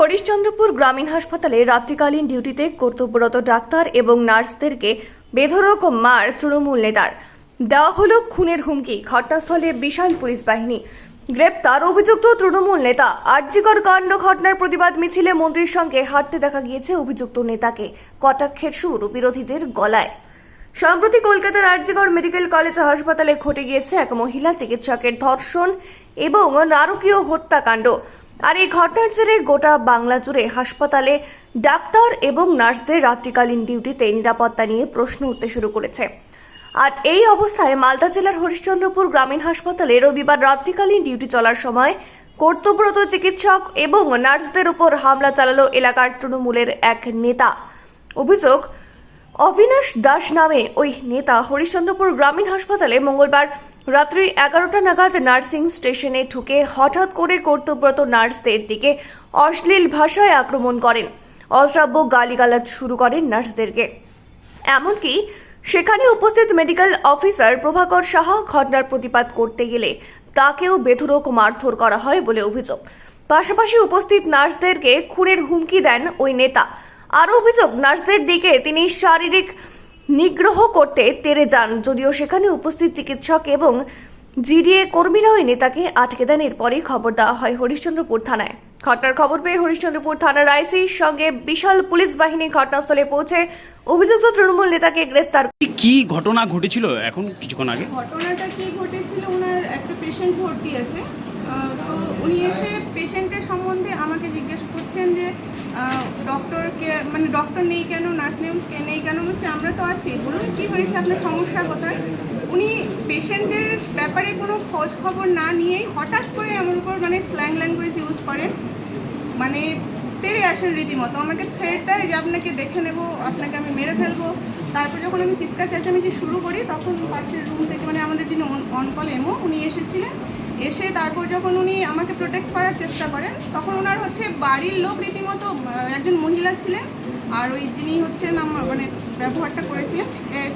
হরিশ্চন্দ্রপুর গ্রামীণ হাসপাতালে রাত্রিকালীন ডিউটিতে কর্তব্যরত ডাক্তার এবং নার্সদেরকে বেধরক মার তৃণমূল নেতার। দেওয়া হল খুনের হুমকি, ঘটনাস্থলে বিশাল পুলিশ বাহিনী। গ্রেপ্তার অভিযুক্ত তৃণমূল নেতা। আর্যিকর কাণ্ড ঘটনার প্রতিবাদ মিছিলে মন্ত্রীর সঙ্গে হাঁটতে দেখা গিয়েছে অভিযুক্ত নেতাকে। কটাক্ষের সুর বিরোধীদের গলায়। সম্প্রতি কলকাতার আরজিগর মেডিকেল কলেজ হাসপাতালে ঘটে গিয়েছে এক মহিলা চিকিৎসকের ধর্ষণ এবং নারকীয় হত্যাকাণ্ড। আর এই ঘটনার জেরে গোটা বাংলা জুড়ে হাসপাতালে ডাক্তার এবং নার্সদের রাত্রিকালীন ডিউটিতে নিরাপত্তা নিয়ে প্রশ্ন উঠতে শুরু করেছে। আর এই অবস্থায় মালদা জেলার হরিশ্চন্দ্রপুর গ্রামীণ হাসপাতালে রবিবার রাত্রিকালীন ডিউটি চলার সময় কর্তব্যরত চিকিৎসক এবং নার্সদের উপর হামলা চালালো এলাকার তৃণমূলের এক নেতা। অভিযোগ, অবিনাশ দাস নামে ওই নেতা হরিশ্চন্দ্রপুর গ্রামীণ হাসপাতালে মঙ্গলবার রাত্রি এগারোটা নাগাদ নার্সিং স্টেশনে ঢুকে হঠাৎ করে কর্তব্যরত নার্সদের দিকে অশ্লীল ভাষায় আক্রমণ করেন। অশ্রাব্য গালিগালাজ শুরু করেন নার্সদেরকে। এমনকি সেখানে উপস্থিত মেডিকেল অফিসার প্রভাকর সাহা ঘটনার প্রতিবাদ করতে গেলে তাকেও বেধরক মারধর করা হয় বলে অভিযোগ। পাশাপাশি উপস্থিত নার্সদেরকে খুনের হুমকি দেন ওই নেতা। আরও অভিযোগ, নার্সদের দিকে তিনি শারীরিক নিগ্রহ করতে তেরে যান যদিও সেখানে উপস্থিত চিকিৎসক এবং জিডিএ কর্মীরা ওই নেতাকে আটকে দেন। এরপরই খবর দেওয়া হয় হরিশ্চন্দ্রপুর থানায়। ঘটনার খবর পেয়ে হরিশ্চন্দ্রপুর থানার আইসির সঙ্গে বিশাল পুলিশ বাহিনী ঘটনাস্থলে পৌঁছে অভিযুক্ত তৃণমূল নেতাকে গ্রেপ্তার কি- কি ঘটনা ঘটেছিল এখন কিছুক্ষণ আগে? ঘটনাটা কি ঘটেছিল ওনার একটা পেশেন্ট ভর্তি আছে। তো উনি এসে পেশেন্টের সম্বন্ধে আমাকে জিজ্ঞেস করছেন যে ডক্টরকে মানে ডক্টর নেই কেন নার্স নেই, কে- নেই কেন বলছে, আমরা তো আছি। বলুন, কি হয়েছে, আপনার সমস্যা কোথায়? উনি পেশেন্টের ব্যাপারে কোনো খোঁজ খবর না নিয়েই হঠাৎ করে আমার উপর মানে স্ল্যাং ল্যাঙ্গুয়েজ ইউজ করেন। মানে তেড়ে আসেন রীতিমতো। আমাকে থ্রেট দেয় যে আপনাকে দেখে নেব, আপনাকে আমি মেরে ফেলব। তারপর যখন আমি চিৎকার চেঁচামেচি শুরু করি, তখন পাশের রুম থেকে মানে আমাদের যিনি অন কল এমও উনি এসেছিলেন। এসে তারপর যখন উনি আমাকে প্রোটেক্ট করার চেষ্টা করেন, তখন ওনার হচ্ছে বাড়ির লোক রীতিমতো একজন মহিলা ছিলেন আর ওই যিনি হচ্ছেন আমার মানে ব্যবহারটা করেছিলেন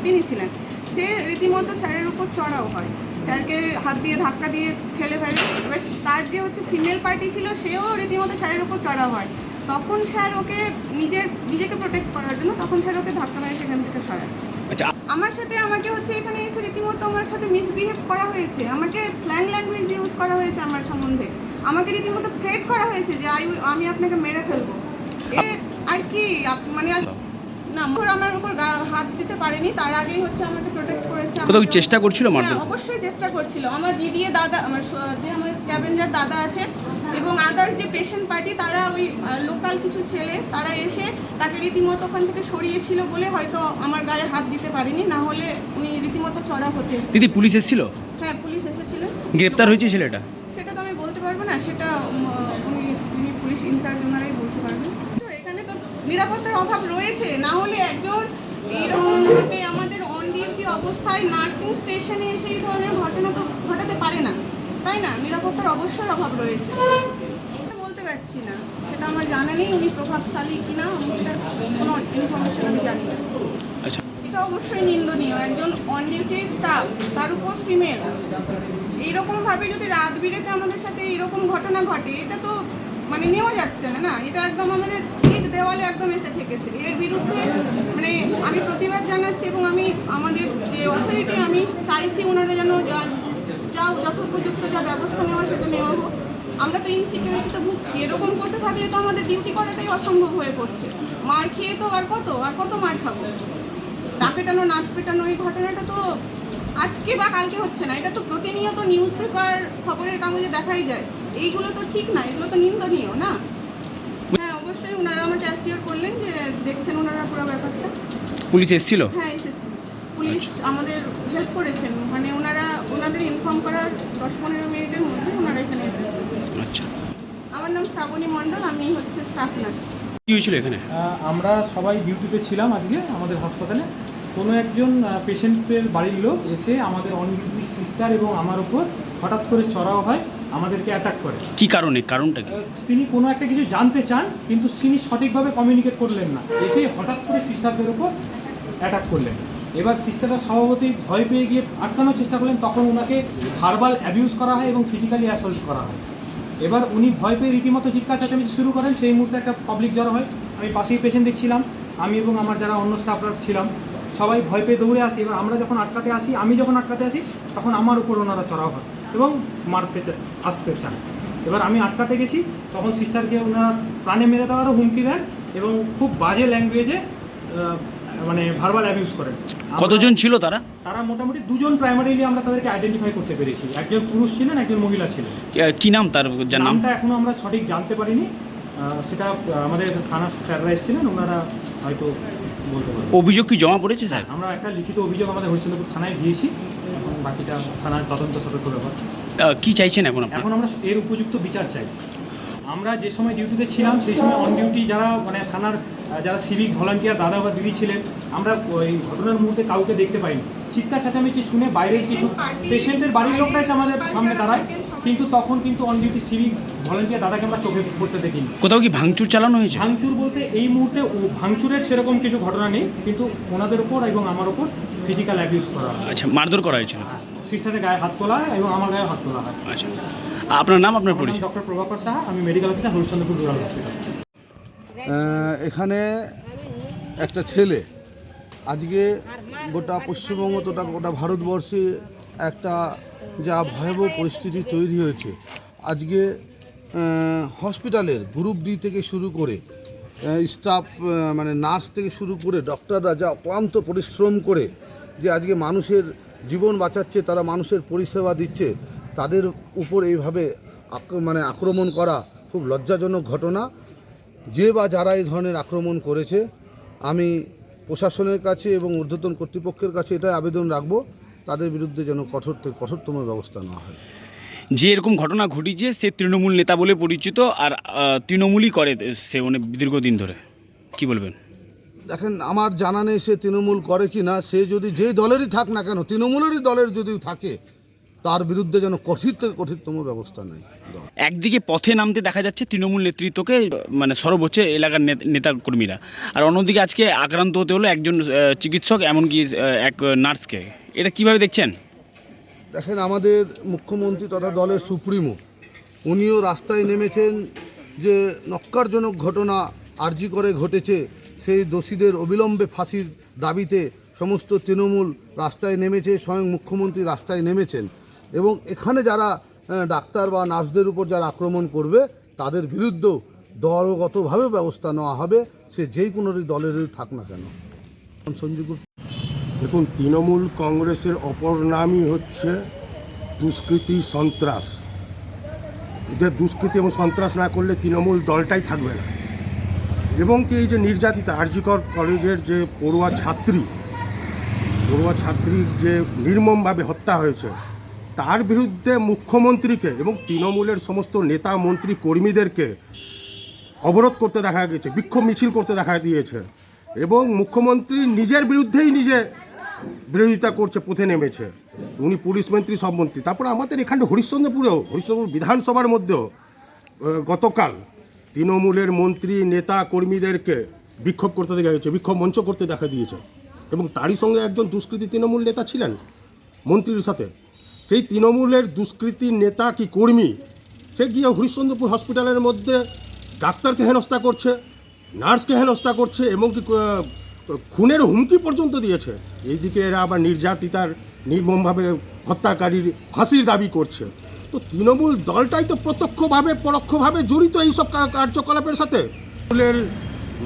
তিনি ছিলেন। সে রীতিমতো স্যারের উপর চড়াও হয়। স্যারকে হাত দিয়ে ধাক্কা দিয়ে ঠেলে ফেলে। এবার তার যে হচ্ছে ফিমেল পার্টি ছিল, সেও রীতিমতো স্যারের উপর চড়াও হয়। তখন স্যার ওকে নিজের, নিজেকে প্রোটেক্ট করার জন্য তখন স্যার ওকে ধাক্কা মেরে সেখান থেকে সরায়। আচ্ছা আমার সাথে আমাকে হচ্ছে এখানে এসে রীতিমতো আমার সাথে মিসবিহেভ করা হয়েছে। আমাকে স্ল্যাং ল্যাঙ্গুয়েজ ইউজ করা হয়েছে আমার সম্বন্ধে। আমাকে রীতিমতো থ্রেট করা হয়েছে যে আমি আপনাকে মেরে ফেলব। এ, আর কি মানে না মোর আমার উপর হাত দিতে পারেনি তার আগেই হচ্ছে আমাকে প্রোটেক্ট করেছে কোথাও চেষ্টা করছিল হ্যাঁ মারধর? অবশ্যই চেষ্টা করছিল। আমার দিদি দাদা আমার যে আমার স্ক্যাভেঞ্জার দাদা আছে এবং আদার্স যে পেশেন্ট পার্টি তারা ওই লোকাল কিছু ছেলে তারা এসে তাকে রীতিমতো ওখান থেকে সরিয়েছিল বলে হয়তো আমার গায়ে হাত দিতে পারেনি না হলে উনি রীতিমতো চড়া হতে দিদি পুলিশ এসেছিল? হ্যাঁ পুলিশ এসেছিলেন গ্রেপ্তার হয়েছে ছেলেটা? সেটা তো আমি বলতে পারব না সেটা উনি পুলিশ ইনচার্জ ওনারাই বলতে পারবেন। নিরাপত্তার অভাব রয়েছে না হলে একজন এইরকমভাবে আমাদের অন ডিউটি অবস্থায় নার্সিং স্টেশনে এসে এই ধরনের ঘটনা তো ঘটাতে পারে না তাই না? নিরাপত্তার অবশ্যই অভাব রয়েছে। বলতে পারছি না সেটা আমার জানা নেই উনি প্রভাবশালী কিনা আমি সেটা কোনো ইনফরমেশন আমি জানি না। আচ্ছা। এটা অবশ্যই নিন্দনীয় একজন অন ডিউটি স্টাফ তার উপর ফিমেল এইরকমভাবে যদি রাত বিরেতে আমাদের সাথে এইরকম ঘটনা ঘটে এটা তো মানে নেওয়া যাচ্ছে না না? এটা একদম আমাদের দেওয়ালে একদম এসে ঠেকেছে। এর বিরুদ্ধে মানে আমি প্রতিবাদ জানাচ্ছি এবং আমি আমাদের যে অথরিটি আমি চাইছি ওনারা যেন যা যা যথোপযুক্ত যা ব্যবস্থা নেওয়া সেটা নেওয়া হোক। আমরা তো ইনসিকিউরিটিতে ভুগছি। এরকম করতে থাকলে তো আমাদের ডিউটি করাটাই অসম্ভব হয়ে পড়ছে। মার খেয়ে তো আর কত? আর কত মার খাব? ডাক পেটানো নার্স পেটানো, এই ঘটনাটা তো আজকে বা কালকে হচ্ছে না। এটা তো প্রতিনিয়ত নিউজ পেপার খবরের কাগজে দেখাই যায়। এইগুলো তো ঠিক না। এগুলো তো নিন্দনীয়, না হ্যাঁ অবশ্যই ওনারা আমাকে অ্যাসিওর করলেন যে দেখছেন ওনারা পুরো ব্যাপারটা? পুলিশ এসেছিল? হ্যাঁ এসেছে পুলিশ আমাদের হেল্প করেছেন। মানে ওনারা ওনাদের ইনফর্ম করার দশ পনেরো মিনিটের মধ্যে ওনারা এখানে এসেছেন। আচ্ছা। আমার নাম শ্রাবণী মণ্ডল আমি হচ্ছে স্টাফ নার্স কি হয়েছিল এখানে? আমরা সবাই ডিউটিতে ছিলাম আজকে আমাদের হাসপাতালে কোনো একজন পেশেন্টের বাড়ির লোক এসে আমাদের অন ডিউটি সিস্টার এবং আমার উপর হঠাৎ করে চড়াও হয়। আমাদেরকে অ্যাটাক করে। কি কারণে? কারণটা কি? তিনি কোনো একটা কিছু জানতে চান কিন্তু তিনি সঠিকভাবে কমিউনিকেট করলেন না। এসে হঠাৎ করে সিস্টারদের উপর অ্যাটাক করলেন। এবার সিস্টাররা স্বভাবতই ভয় পেয়ে গিয়ে আটকানোর চেষ্টা করলেন তখন ওনাকে ভার্বাল অ্যাবিউজ করা হয় এবং ফিজিক্যালি অ্যাসল্ট করা হয়। এবার উনি ভয় পেয়ে রীতিমতো চিৎকার চেঁচামেচি শুরু করেন সেই মুহূর্তে একটা পাবলিক জড়ো হয়। আমি পাশেই পেশেন্ট দেখছিলাম আমি এবং আমার যারা অন্য স্টাফরা ছিলাম সবাই ভয় পেয়ে দৌড়ে আসি। এবার আমরা যখন আটকাতে আসি আমি যখন আটকাতে আসি তখন আমার উপর ওনারা চড়াও হয়। এবং মারতে আসতে চান। এবার আমি আটকাতে গেছি তখন সিস্টারকে ওনারা প্রাণে মেরে দেওয়ারও হুমকি দেন এবং খুব বাজে ল্যাঙ্গুয়েজে মানে ভার্বাল অ্যাবিউজ করেন। কতজন ছিল তারা? তারা মোটামুটি দুজন প্রাইমারিলি আমরা তাদেরকে আইডেন্টিফাই করতে পেরেছি। একজন পুরুষ ছিলেন একজন মহিলা ছিলেন। কি- নাম তার নামটা এখনও আমরা সঠিক জানতে পারিনি। সেটা আমাদের থানার স্যাররা এসেছিলেন ওনারা হয়তো বলতে পারবেন। অভিযোগ কি জমা পড়েছে স্যার? আমরা একটা লিখিত অভিযোগ আমাদের হরিশ্চন্দ্রপুর থানায় দিয়েছি। বাকিটা থানার তদন্ত সাপেক্ষ ব্যাপার কি চাইছেন এখন এখন আমরা এর উপযুক্ত বিচার চাই। আমরা যে সময় ডিউটিতে ছিলাম সেই সময় অন ডিউটি যারা মানে থানার যারা সিভিক ভলান্টিয়ার দাদা বা দিদি ছিলেন আমরা ওই ঘটনার মুহূর্তে কাউকে দেখতে পাইনি। চিৎকার চেঁচামেচি শুনে বাইরের কিছু পেশেন্টের বাড়ির লোকরা এসে আমাদের সামনে দাঁড়ায় কিন্তু তখন কিন্তু অন ডিউটি সিভিক ভলান্টিয়ার দাদাকে আমরা চোখে পড়তে দেখিনি। কোথাও কি ভাঙচুর চালানো হয়েছে? ভাঙচুর বলতে এই মুহূর্তে ও- ভাঙচুরের সেরকম কিছু ঘটনা নেই কিন্তু ওনাদের উপর এবং আমার উপর ফিজিক্যাল অ্যাবিউজ করা হয়। আচ্ছা মারধর করা হয়েছিল? সিস্টারের গায়ে হাত তোলা হয় এবং আমার গায়ে হাত তোলা হয়। আচ্ছা আপনার নাম আপনার পরিচয়? ডক্টর প্রভাকর সাহা আমি medical officer Harishchandrapur rural hospital এখানে একটা ছেলে আজকে গোটা পশ্চিমবঙ্গ তোটা গোটা ভারতবর্ষে একটা যা ভয়াবহ পরিস্থিতি তৈরি হয়েছে। আজকে হসপিটালের গ্রুপ ডি থেকে শুরু করে স্টাফ মানে নার্স থেকে শুরু করে ডক্টররা যা অক্লান্ত পরিশ্রম করে যে আজকে মানুষের জীবন বাঁচাচ্ছে, তারা মানুষের পরিষেবা দিচ্ছে, তাদের উপর এইভাবে মানে আক্রমণ করা খুব লজ্জাজনক ঘটনা। যে বা যারা এই ধরনের আক্রমণ করেছে, আমি প্রশাসনের কাছে এবং ঊর্ধ্বতন কর্তৃপক্ষের কাছে এটাই আবেদন রাখব, তাদের বিরুদ্ধে যেন কঠোর কঠোরতম ব্যবস্থা নেওয়া হয়। যে এরকম ঘটনা ঘটিছে, সে তৃণমূল নেতা বলে পরিচিত, আর তৃণমূলই করে সে অনেক দীর্ঘদিন ধরে। কি বলবেন? দেখেন আমার জানা নেই সে তৃণমূল করে কি না। সে যদি যেই দলেরই থাক না কেন তৃণমূলেরই দলের যদি থাকে তার বিরুদ্ধে যেন কঠিন থেকে কঠিনতম ব্যবস্থা নেয় দল। একদিকে পথে নামতে দেখা যাচ্ছে তৃণমূল নেতৃত্বকে মানে সর্বোচ্চ এলাকার নেত- নেতা কর্মীরা আর অন্যদিকে আজকে আক্রান্ত হতে হলো একজন চিকিৎসক এমনকি এক নার্সকে। এটা কীভাবে দেখছেন? দেখেন আমাদের মুখ্যমন্ত্রী তথা দলের সুপ্রিমো উনিও রাস্তায় নেমেছেন যে নক্কারজনক ঘটনা আর্জি করে ঘটেছে। সেই দোষীদের অবিলম্বে ফাঁসির দাবিতে সমস্ত তৃণমূল রাস্তায় নেমেছে, স্বয়ং মুখ্যমন্ত্রী রাস্তায় নেমেছেন এবং এখানে যারা ডাক্তার বা নার্সদের উপর যারা আক্রমণ করবে, তাদের বিরুদ্ধেও দলগতভাবে ব্যবস্থা নেওয়া হবে, সে যেই কোনো দলেরই থাক না কেন। সঞ্জু গুপ্ত। দেখুন, তৃণমূল কংগ্রেসের অপর নামই হচ্ছে দুষ্কৃতি সন্ত্রাস। এদের দুষ্কৃতি এবং সন্ত্রাস না করলে তৃণমূল দলটাই থাকবে না। এবং কি এই যে নির্যাতিতা, আরজিকর কলেজের যে পড়ুয়া ছাত্রী, পড়ুয়া ছাত্রীর যে নির্মমভাবে হত্যা হয়েছে, তার বিরুদ্ধে মুখ্যমন্ত্রীকে এবং তৃণমূলের সমস্ত নেতা, মন্ত্রী, কর্মীদেরকে অবরোধ করতে দেখা গেছে, বিক্ষোভ মিছিল করতে দেখা দিয়েছে এবং মুখ্যমন্ত্রী নিজের বিরুদ্ধেই নিজে বিরোধিতা করছে, পথে নেমেছে। উনি পুলিশ মন্ত্রী সব মন্ত্রী তারপরে আমাদের এখানে হরিশ্চন্দ্রপুরেও, হরিশ্চন্দ্রপুর বিধানসভার মধ্যেও গতকাল তৃণমূলের মন্ত্রী, নেতা, কর্মীদেরকে বিক্ষোভ করতে দেখা গেছে বিক্ষোভ মঞ্চ করতে দেখা দিয়েছে। এবং তারই সঙ্গে একজন দুষ্কৃতী তৃণমূল নেতা ছিলেন মন্ত্রীর সাথে। সেই তৃণমূলের দুষ্কৃতী নেতা কি কর্মী? সে গিয়ে হরিশ্চন্দ্রপুর হসপিটালের মধ্যে ডাক্তারকে হেনস্থা করছে, নার্সকে হেনস্থা করছে এবং কি খুনের হুমকি পর্যন্ত দিয়েছে। এইদিকে এরা আবার নির্যাতিতার, নির্মমভাবে হত্যাকারীর ফাঁসির দাবি করছে। তো তৃণমূল দলটাই তো প্রত্যক্ষভাবে, পরোক্ষভাবে জড়িত এইসব কার্যকলাপের সাথে। তৃণমূলের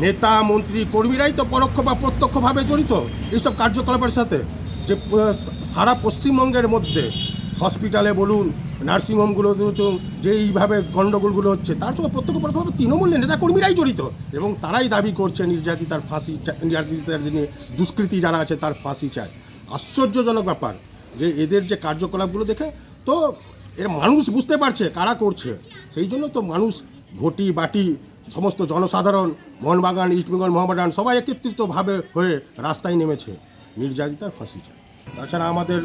নেতা, মন্ত্রী, কর্মীরাই তো পরোক্ষ বা প্রত্যক্ষভাবে জড়িত এইসব কার্যকলাপের সাথে। যে সারা পশ্চিমবঙ্গের মধ্যে হসপিটালে বলুন, নার্সিংহোমগুলো যে এইভাবে গণ্ডগোলগুলো হচ্ছে, তার সঙ্গে প্রত্যক্ষ পরোক্ষভাবে তৃণমূল নেতা কর্মীরাই জড়িত এবং তারাই দাবি করছে নির্যাতিতার ফাঁসি নির্যাতিতার যিনি দুষ্কৃতী যারা আছে তার ফাঁসি চায়। আশ্চর্যজনক ব্যাপার যে এদের যে কার্যকলাপগুলো দেখে, তো এর মানুষ বুঝতে পারছে, কারা করছে। সেই জন্য তো মানুষ ঘটি, বাটি, সমস্ত জনসাধারণ, মোহনবাগান ইস্টবেঙ্গল মোহামেডান সবাই একত্রিতভাবে হয়ে রাস্তায় নেমেছে। নির্যাতিতার ফাঁসি চায়। তাছাড়া আমাদের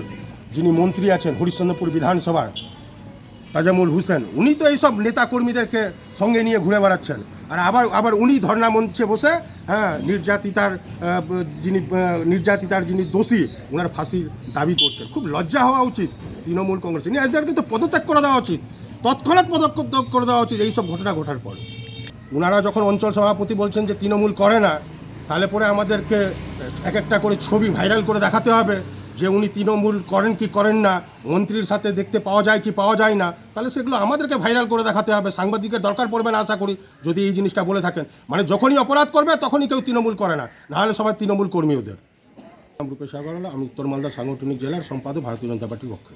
যিনি মন্ত্রী আছেন, হরিশ্চন্দ্রপুর বিধানসভার তাজামুল হোসেন, উনি তো এইসব নেতা কর্মীদেরকে সঙ্গে নিয়ে ঘুরে বেড়াচ্ছেন। আর আবার আবার উনি ধর্ণা মঞ্চে বসে হ্যাঁ নির্যাতিতার যিনি নির্যাতিতার যিনি দোষী ওনার ফাঁসির দাবি করছেন। খুব লজ্জা হওয়া উচিত তৃণমূল কংগ্রেস। নিয়ে এদেরকে তো পদত্যাগ করে দেওয়া উচিত। তৎক্ষণাৎ পদক্ষেপ করে দেওয়া উচিত এইসব ঘটনা ঘটার পর। ওনারা যখন অঞ্চল সভাপতি বলছেন যে তৃণমূল করে না, তাহলে পরে আমাদেরকে এক একটা করে ছবি ভাইরাল করে দেখাতে হবে। যে উনি তৃণমূল করেন কি করেন না, মন্ত্রীর সাথে দেখতে পাওয়া যায় কি পাওয়া যায় না, তাহলে সেগুলো আমাদেরকে ভাইরাল করে দেখাতে হবে। সাংবাদিকের দরকার পড়বে না আশা করি, যদি এই জিনিসটা বলে থাকেন। মানে যখনই অপরাধ করবে, তখনই কেউ তৃণমূল করে না। নাহলে সবাই তৃণমূল কর্মী ওদের। রূপেশ আগরওয়ালা আমি উত্তর মালদা সাংগঠনিক জেলার সম্পাদক, ভারতীয় জনতা পার্টির পক্ষে।